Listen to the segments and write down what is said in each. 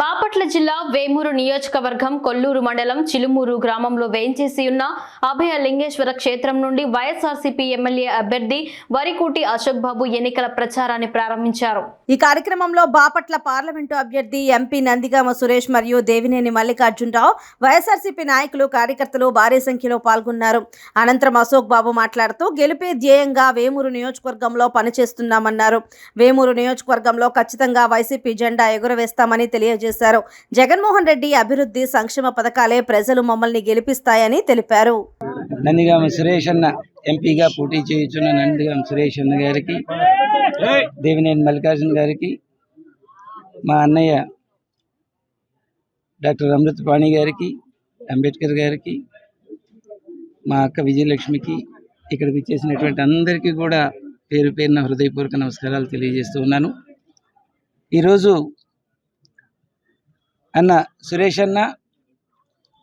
బాపట్ల జిల్లా వేమూరు నియోజకవర్గం కొల్లూరు మండలం చిలుమూరు గ్రామంలో వేయించేసి ఉన్న అభయ లింగేశ్వర క్షేత్రం నుండి వైఎస్ఆర్సీపీ ఎమ్మెల్యే అభ్యర్థి వరికూటి అశోక్ బాబు ఎన్నికల ప్రచారాన్ని ప్రారంభించారు. ఈ కార్యక్రమంలో బాపట్ల పార్లమెంటు అభ్యర్థి ఎంపీ నందిగామ సురేష్ మరియు దేవినేని మల్లికార్జునరావు వైఎస్ఆర్సీపీ నాయకులు కార్యకర్తలు భారీ సంఖ్యలో పాల్గొన్నారు. అనంతరం అశోక్ బాబు మాట్లాడుతూ గెలిపే ధ్యేయంగా వేమూరు నియోజకవర్గంలో పనిచేస్తున్నామన్నారు. వేమూరు నియోజకవర్గంలో ఖచ్చితంగా వైసీపీ జెండా ఎగురవేస్తామని తెలియజేశారు. జగన్మోహన్ రెడ్డి అభివృద్ధి సంక్షేమ పథకాలే ప్రజలు మమ్మల్ని గెలిపిస్తాయని తెలిపారు. నందిగామ సురేష్ అన్న ఎంపీగా పోటీ చేయుచున్న నందిగామ సురేష్ అన్న గారికి దేవినేని మల్లికార్జున గారికి మా అన్నయ్య డాక్టర్ అమృతపాణి గారికి అంబేద్కర్ గారికి మా అక్క విజయలక్ష్మికి ఇక్కడికి వచ్చేసినటువంటి అందరికీ కూడా పేరు పేరున హృదయపూర్వక నమస్కారాలు తెలియజేస్తూ ఉన్నాను. ఈరోజు అన్న సురేష్ అన్న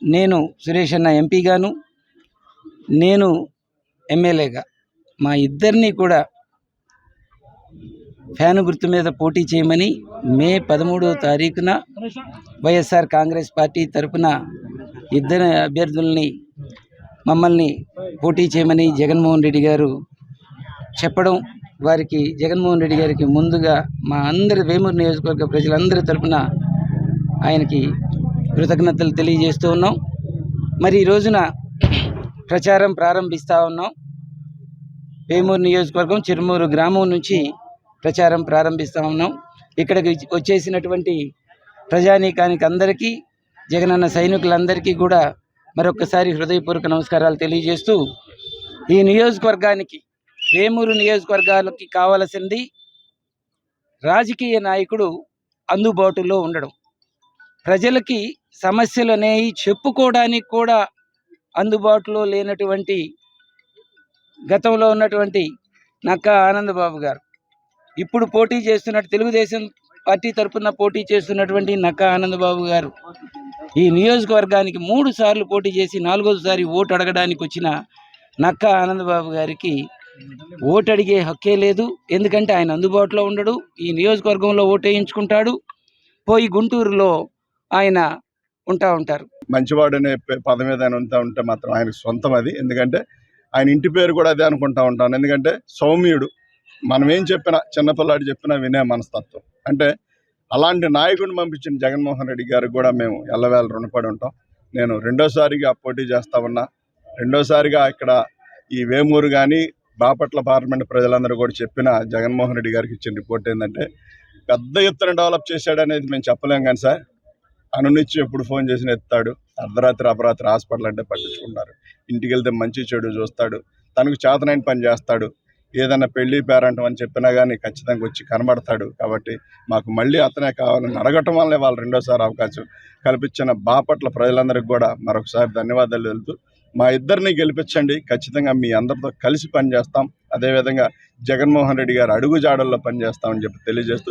నేను సురేష్ అన్న ఎంపీగాను నేను ఎమ్మెల్యేగా. మా ఇద్దరిని కూడా ఫ్యాను గుర్తు మీద పోటీ చేయమని మే పదమూడవ తారీఖున వైఎస్ఆర్ కాంగ్రెస్ పార్టీ తరపున ఇద్దరు అభ్యర్థుల్ని మమ్మల్ని పోటీ చేయమని జగన్మోహన్ రెడ్డి గారు చెప్పడం వారికి జగన్మోహన్ రెడ్డి గారికి ముందుగా మా అందరి వేమూరు నియోజకవర్గ ప్రజలందరి తరపున ఆయనకి కృతజ్ఞతలు తెలియజేస్తూ ఉన్నాం. మరి ఈ రోజున ప్రచారం ప్రారంభిస్తూ ఉన్నాం. వేమూరు నియోజకవర్గం చిరుమూరు గ్రామం నుంచి ప్రచారం ప్రారంభిస్తూ ఉన్నాం. ఇక్కడికి వచ్చేసినటువంటి ప్రజానీకానికి అందరికీ జగనన్న సైనికులందరికీ కూడా మరొకసారి హృదయపూర్వక నమస్కారాలు తెలియజేస్తూ ఈ నియోజకవర్గానికి వేమూరు నియోజకవర్గాలకి కావలసింది రాజకీయ నాయకుడు అందుబాటులో ఉండడం. ప్రజలకి సమస్యలు అనేవి చెప్పుకోవడానికి కూడా అందుబాటులో లేనటువంటి గతంలో ఉన్నటువంటి నక్కా ఆనందబాబు గారు. ఇప్పుడు పోటీ చేస్తున్నట్టు తెలుగుదేశం పార్టీ తరఫున పోటీ చేస్తున్నటువంటి నక్కా ఆనందబాబు గారు ఈ నియోజకవర్గానికి మూడు సార్లు పోటీ చేసి నాలుగోసారి ఓటు అడగడానికి వచ్చిన నక్కా ఆనందబాబు గారికి ఓటు అడిగే హక్కే లేదు. ఎందుకంటే ఆయన అందుబాటులో ఉండడు. ఈ నియోజకవర్గంలో ఓటు వేయించుకుంటాడు పోయి గుంటూరులో ఆయన ఉంటా ఉంటారు. మంచివాడు అనే పే- పదం ఉంటా ఉంటే మాత్రం ఆయనకు సొంతం అది. ఎందుకంటే ఆయన ఇంటి పేరు కూడా అదే అనుకుంటా ఉంటాను. ఎందుకంటే సౌమ్యుడు. మనం ఏం చెప్పినా చిన్నపిల్లాడు చెప్పినా వినే మనస్తత్వం. అంటే అలాంటి నాయకుడిని పంపించిన జగన్మోహన్ రెడ్డి గారికి కూడా మేము ఎల్లవేళ రుణపడి ఉంటాం. నేను రెండోసారిగా పోటీ చేస్తా ఉన్నా. రెండోసారిగా ఇక్కడ ఈ వేమూరు కానీ బాపట్ల పార్లమెంట్ ప్రజలందరూ కూడా చెప్పిన జగన్మోహన్ రెడ్డి గారికి ఇచ్చిన రిపోర్ట్ ఏంటంటే పెద్ద ఎత్తున డెవలప్ చేశాడనేది మేము చెప్పలేం కానీ సార్. అనునిచ్చి ఎప్పుడు ఫోన్ చేసిన ఎత్తాడు. అర్ధరాత్రి అపరాత్రి హాస్పిటల్ అంటే పట్టించుకుంటారు. ఇంటికి వెళ్తే మంచి చెడు చూస్తాడు. తనకు చేతనైన పని చేస్తాడు. ఏదైనా పెళ్ళి పేరంటం అని చెప్పినా కానీ ఖచ్చితంగా వచ్చి కనబడతాడు. కాబట్టి మాకు మళ్ళీ అతనే కావాలని అడగటం వల్లే వాళ్ళు రెండోసారి అవకాశం కల్పించిన బాపట్ల ప్రజలందరికీ కూడా మరొకసారి ధన్యవాదాలు తెలుపుతూ మా ఇద్దరిని గెలిపించండి. ఖచ్చితంగా మీ అందరితో కలిసి పనిచేస్తాం. అదేవిధంగా జగన్మోహన్ రెడ్డి గారు అడుగుజాడల్లో పనిచేస్తామని చెప్పి తెలియజేస్తూ